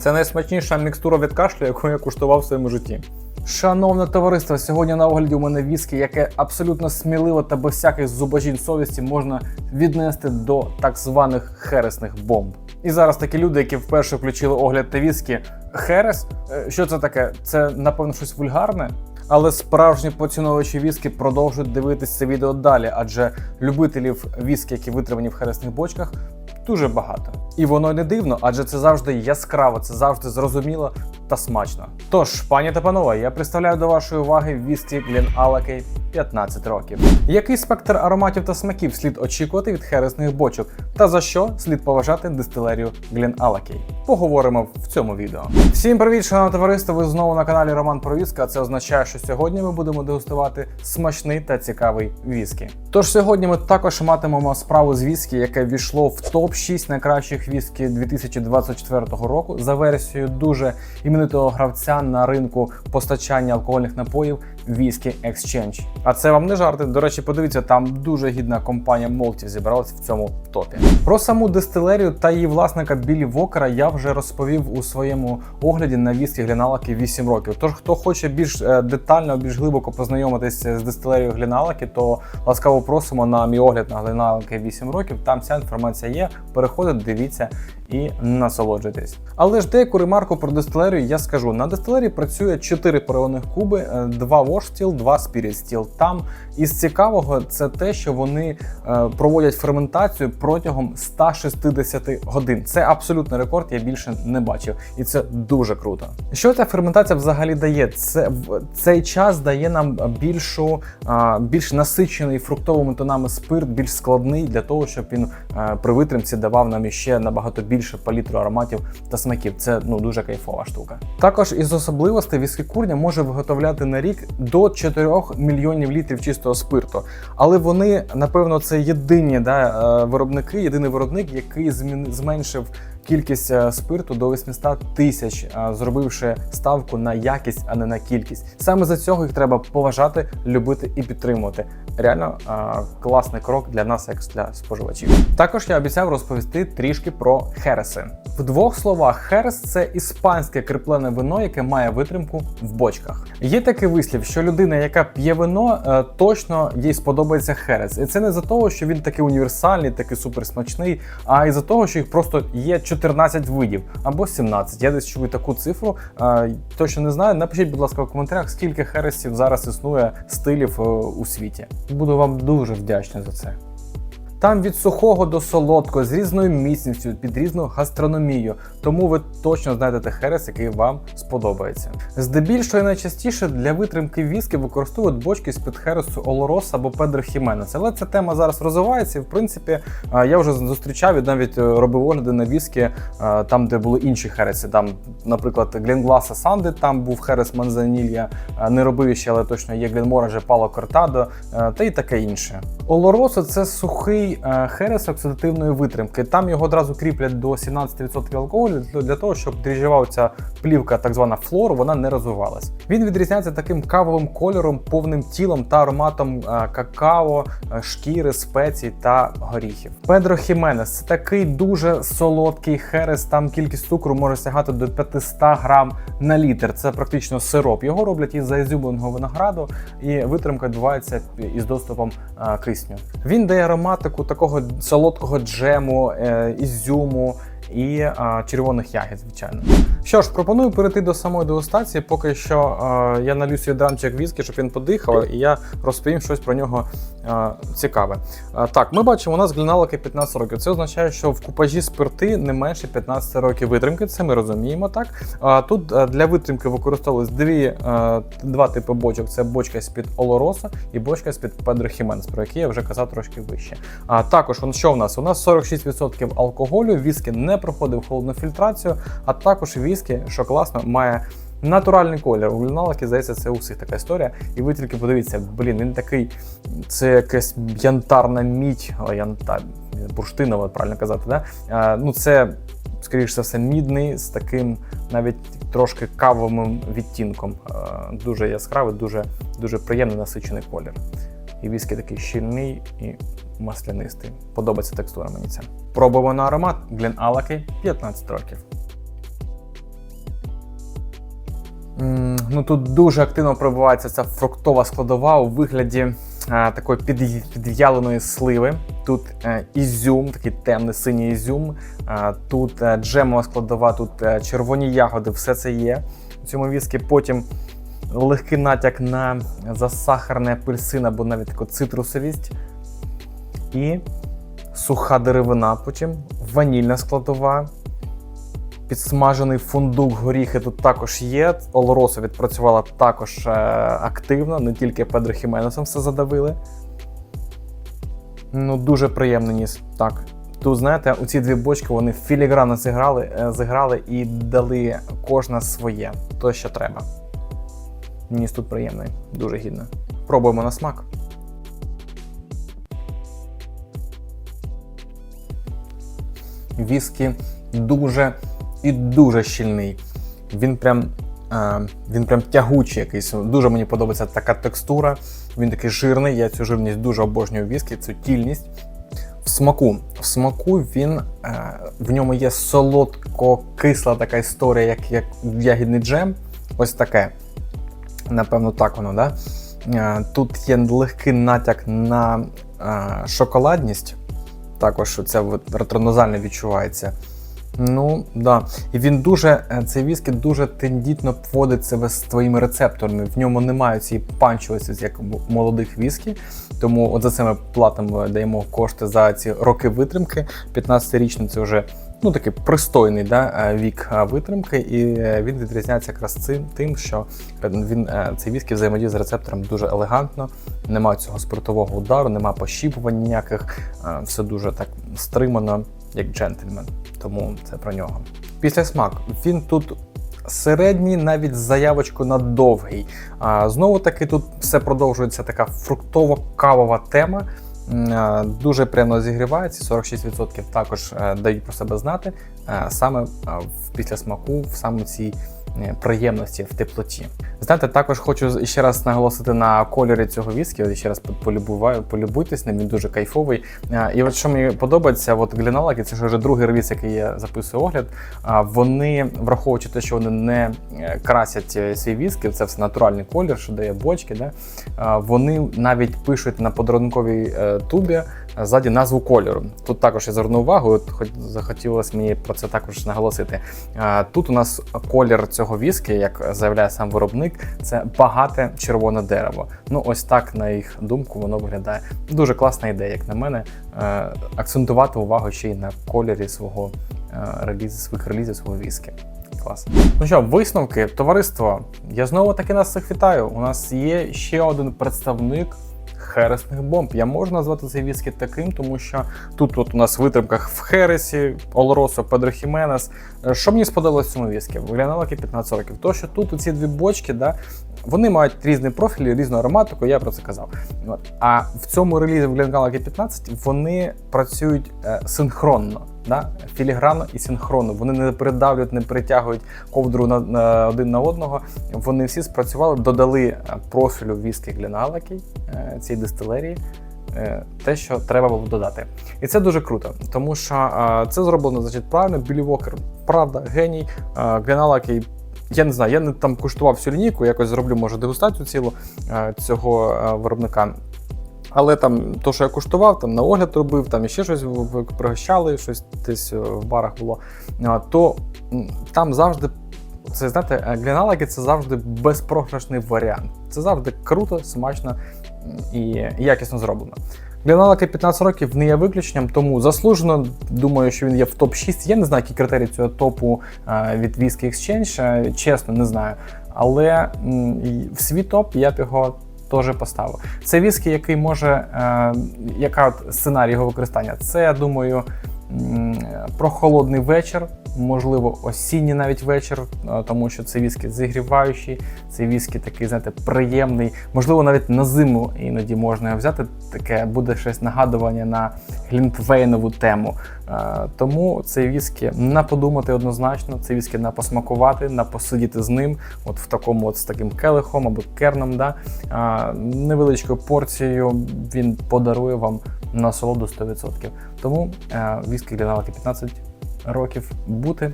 Це найсмачніша мікстура від кашлю, яку я куштував в своєму житті. Шановне товариство, сьогодні на огляді у мене віскі, яке абсолютно сміливо та без всяких зубожінь совісті можна віднести до так званих хересних бомб. І зараз такі люди, які вперше включили огляд та віскі. Херес? Е, Що це таке? Це напевно щось вульгарне? Але справжні поціновувачі віскі продовжують дивитися це відео далі, адже любителів віскі, які витримані в хересних бочках, дуже багато. І воно не дивно, адже це завжди яскраво, це завжди зрозуміло та смачно. Тож, пані та панове, я представляю до вашої уваги віскі Глен Алакей 15 років. Який спектр ароматів та смаків слід очікувати від хересних бочок, та за що слід поважати дистилерію Глен Алакей? Поговоримо в цьому відео. Всім привіт, шановне товариство! Ви знову на каналі Роман про віскі, а Це означає, що сьогодні ми будемо дегустувати смачний та цікавий віскі. Тож сьогодні ми також матимемо справу з віскі, яке ввійшло в топ 6 найкращих віскі 2024 року за версією дуже іменитого гравця на ринку постачання алкогольних напоїв Whisky Exchange. А це вам не жарти. До речі, подивіться, там дуже гідна компанія Молті зібралась в цьому топі. Про саму дистилерію та її власника Білі Вокера я вже розповів у своєму огляді на віскі Гліналаки 8 років. Тож, хто хоче більш е, детально, більш глибоко познайомитися з дистилерією Гліналаки, то ласкаво просимо на мій огляд на Гліналаки 8 років. Там ця інформація є. Переходите, дивіться і насолоджуйтесь. Але ж деяку ремарку про дистилерію я скажу. На дистилерії працює 4 парових куби, 2 Wash Steel, 2 Spirit Steel. Там із цікавого це те, що вони е, проводять ферментацію протягом 160 годин. Це абсолютний рекорд, я більше не бачив, і це дуже круто. Що ця ферментація взагалі дає? Це в цей час дає нам більшу, більш насичений фруктовими тонами спирт, більш складний для того, щоб він при витримці давав нам іще набагато більше палітру ароматів та смаків. Це ну дуже кайфова штука. Також із особливостей віскі курня може виготовляти на рік до 4 мільйонів літрів чистого спирту. Але вони, напевно, це єдині да, е, виробники, єдиний виробник, який змін- зменшив кількість е, спирту до 800 тисяч, е, зробивши ставку на якість, а не на кількість. Саме за цього їх треба поважати, любити і підтримувати. Реально е, класний крок для нас, як для споживачів. Також я обіцяв розповісти трішки про хереси. В двох словах, херес це іспанське кріплене вино, яке має витримку в бочках. Є такий вислів, що людина, яка п'є вино, е, точно їй сподобається херес. І це не за того, що він такий універсальний, такий суперсмачний, а із за того, що їх просто є 14 видів або 17. Я десь чую таку цифру. е, Точно не знаю. Напишіть, будь ласка, в коментарях, скільки хересів зараз існує стилів е, у світі. Буду вам дуже вдячний за це. Там від сухого до солодкого, з різною міцністю, під різну гастрономію. Тому ви точно знайдете херес, який вам сподобається. Здебільшого і найчастіше для витримки віскі використовують бочки з-під хересу Олорос або Педро Хіменес. Але ця тема зараз розвивається, і в принципі я вже зустрічав і навіть е, робив огляди на віскі там, де були інші хереси. Там, наприклад, Гленгласа Санди, там був херес Манзанілья, не робив ще, але точно є Гленморанже Пало Кортадо е, та й таке інше. Олоросо це сухий е, херес оксидативної витримки. Там його одразу кріплять до 17% алкоголю для- того, щоб дріжджова ця плівка, так звана флор, вона не розвивалась. Він відрізняється таким кавовим кольором, повним тілом та ароматом е, какао, е, шкіри, спецій та горіхів. Педро Хіменес це такий дуже солодкий херес. Там кількість цукру може сягати до 500 грам на літр. Це практично сироп. Його роблять із заізюбленого винограду, і витримка відбувається із доступом кисню. Він дає ароматику такого солодкого джему, е, ізюму. І червоних ягід, звичайно. Що ж, пропоную перейти до самої дегустації. Поки що а, я налью свій драмчик віскі, щоб він подихав, і я розповім щось про нього а, цікаве. А, так, ми бачимо, у нас гліналоки 15 років. Це означає, що в купажі спирти не менше 15 років витримки. Це ми розуміємо, так. А, тут для витримки використовувались дві, а, два типи бочок: це бочка з-під Олороса і бочка з-під Педро Хіменес, про які я вже казав трошки вище. А також що в нас? У нас 46% алкоголю, віскі не проходив холодну фільтрацію, а також віскі, що класно, має. Натуральний колір. У гліналки, здається, це у всіх така історія. І ви тільки подивіться, блін, він такий, це якась янтарна мідь, о, бурштинова, правильно казати, да? А, ну це, скоріш за все, мідний з таким навіть трошки кавовим відтінком. Дуже яскравий, дуже, дуже приємний насичений колір. І віскі такий щільний і маслянистий. Подобається текстура мені ця. Пробуємо на аромат Glen Alaki 15 років. Ну тут дуже активно пробивається ця фруктова складова у вигляді е, такої під, підв'яленої сливи. Тут е, ізюм, такий темний синій ізюм. Е, тут е, джемова складова, тут е, червоні ягоди, все це є у цьому віскі. Потім легкий натяк на засахарне апельсин або навіть таку цитрусовість. І суха деревина, потім ванільна складова. Підсмажений фундук, горіхи тут також є. Олоросо відпрацювала також е, активно, не тільки Педро Хіменесом все задавили. Ну, дуже приємний ніс. Так. Тут, знаєте, у ці дві бочки вони філігранно зіграли, е, зіграли і дали кожна своє, то що треба. Ніс тут приємний, дуже гідно. Пробуємо на смак. Віскі дуже і дуже щільний. Він прям, він прям тягучий якийсь. Дуже мені подобається така текстура. Він такий жирний. Я цю жирність дуже обожнюю в віскі, цю тільність. В смаку. В смаку він е, в ньому є солодко-кисла така історія, як, як ягідний джем. Ось таке. Напевно, так воно, да? Е, Тут є легкий натяк на е, шоколадність. Також це ретронозально відчувається. Ну, да. І він дуже, е, цей віскі дуже тендітно поводить себе з твоїми рецепторами. В ньому немає цієї панчувості, як молодих віскі. Тому от за це ми платимо, даємо кошти за ці роки витримки. 15-річний це вже ну, такий пристойний да, е, вік е, витримки, і він відрізняється якраз цим, тим, що він, цей віскі взаємодіє з рецептором дуже елегантно, немає цього спиртового удару, немає пощіпувань ніяких, все дуже так стримано, як джентльмен. Тому це про нього. Після смак. Він тут середній, навіть з заявочкою на довгий. А, знову таки, тут все продовжується така фруктово-кавова тема. Дуже приємно зігрівається, 46% також е, дають про себе знати е, саме е, в після смаку, в саме цій приємності в теплоті. Знаєте, також хочу ще раз наголосити на кольорі цього віскі. Ще раз полюбуваю, полюбуйтесь ним, він дуже кайфовий. Е, І от що мені подобається, от Гліналаки, це ж вже другий ревіз, який я записую огляд. Вони, враховуючи те, що вони не е, красять е, свій віскі, це все натуральний колір, що дає бочки. Да? Вони навіть пишуть на подарунковій е, тубі е, ззаді назву кольору. Тут також я звернув увагу, хоч захотілося мені про це також наголосити. Тут у нас колір цього віскі, як заявляє сам виробник, це багате червоне дерево. Ну, ось так, на їх думку, воно виглядає. Дуже класна ідея, як на мене, акцентувати увагу ще й на кольорі свого релізу, своїх релізів свого віскі. Клас. Ну що, висновки, товариство. Я знову таки нас всіх вітаю. У нас є ще один представник хересних бомб. Я можу назвати цей віскі таким, тому що тут от у нас в витримках в Хересі, Олоросо, Педро Хіменес. Е, Що мені сподобалось в цьому віскі? Вигляналки 15 років. То, що тут ці дві бочки, да, вони мають різний профілі, різну ароматику, я про це казав. А в цьому релізі в Glengallock 15 вони працюють е, синхронно, да? філігранно і синхронно. Вони не передавлюють, не перетягують ковдру на, на один на одного. Вони всі спрацювали, додали е, профілю віскі Glengallock, е, цій дистилерії. е, Те, що треба було додати, і це дуже круто, тому що е, це зроблено значить правильно. Білі Вокер, правда, геній. Гленалакий я не знаю, я не там куштував всю лінійку, якось зроблю, може, дегустацію цілу е, цього е, виробника. Але там, то, що я куштував, там на огляд робив, там ще щось пригощали, щось десь е, в барах було. е, То там завжди, це знаєте, е, гліналаки це завжди безпрограшний варіант. Це завжди круто, смачно і якісно зроблено. Гліналаки 15 років не є виключенням, тому заслужено. Думаю, що він є в топ-6. Я не знаю, які критерії цього топу е, від Whisky Exchange, е, чесно, не знаю. Але в свій топ я б його теж поставив. Це віскі, який може, е, яка от сценарій його використання? Це, я думаю, прохолодний вечір, можливо, осінній навіть вечір, е, тому що це віскі зігріваючий, це віскі такий, знаєте, приємний. Можливо, навіть на зиму іноді можна його взяти. Таке буде щось нагадування на глінтвейнову тему. Е, Тому цей віскі на подумати однозначно, цей віскі на посмакувати, на посидіти з ним, от в такому от з таким келихом або керном. Да? Е, Невеличкою порцією він подарує вам насолоду 100%. Тому е, віскі Гліналки 15 років бути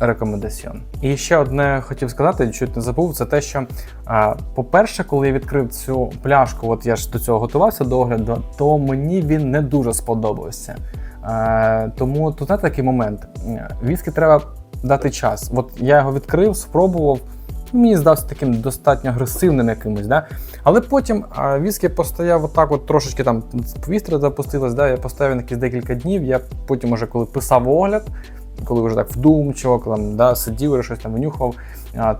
рекомендаціон. І ще одне хотів сказати, чуть не забув, це те, що, по-перше, коли я відкрив цю пляшку, от я ж до цього готувався до огляду, то мені він не дуже сподобався. Е, тому тут знаєте, такий момент. Віскі треба дати час. От я його відкрив, спробував. Мені здався таким достатньо агресивним якимось, да? але потім віскі постояв отак, от трошечки там повітря запустилось, да? я поставив на якісь декілька днів. Я потім, уже коли писав огляд, коли вже так вдумчиво, там, да, сидів щось там винюхав,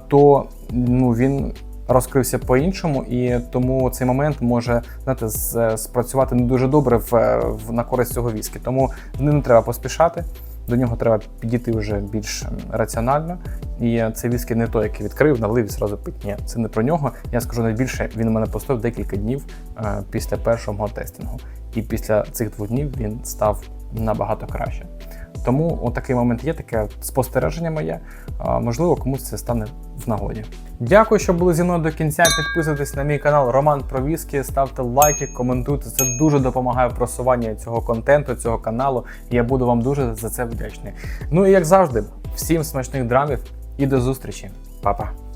то ну, він розкрився по-іншому, і тому цей момент може знаєте, спрацювати не дуже добре в, в, на користь цього віскі. Тому з ним не треба поспішати. До нього треба підійти вже більш раціонально. І це віскі не той, який відкрив, налив і зразу пить. Ні, це не про нього. Я скажу найбільше, він у мене постояв декілька днів е, після першого мого тестінгу. І після цих двох днів він став набагато краще. Тому отакий момент є, таке спостереження моє. Можливо, комусь це стане в нагоді. Дякую, що були зі мною до кінця. Підписуйтесь на мій канал Роман про віскі, ставте лайки, коментуйте. Це дуже допомагає в просуванні цього контенту, цього каналу. Я буду вам дуже за це вдячний. Ну і як завжди, всім смачних драмів і до зустрічі. Па-па!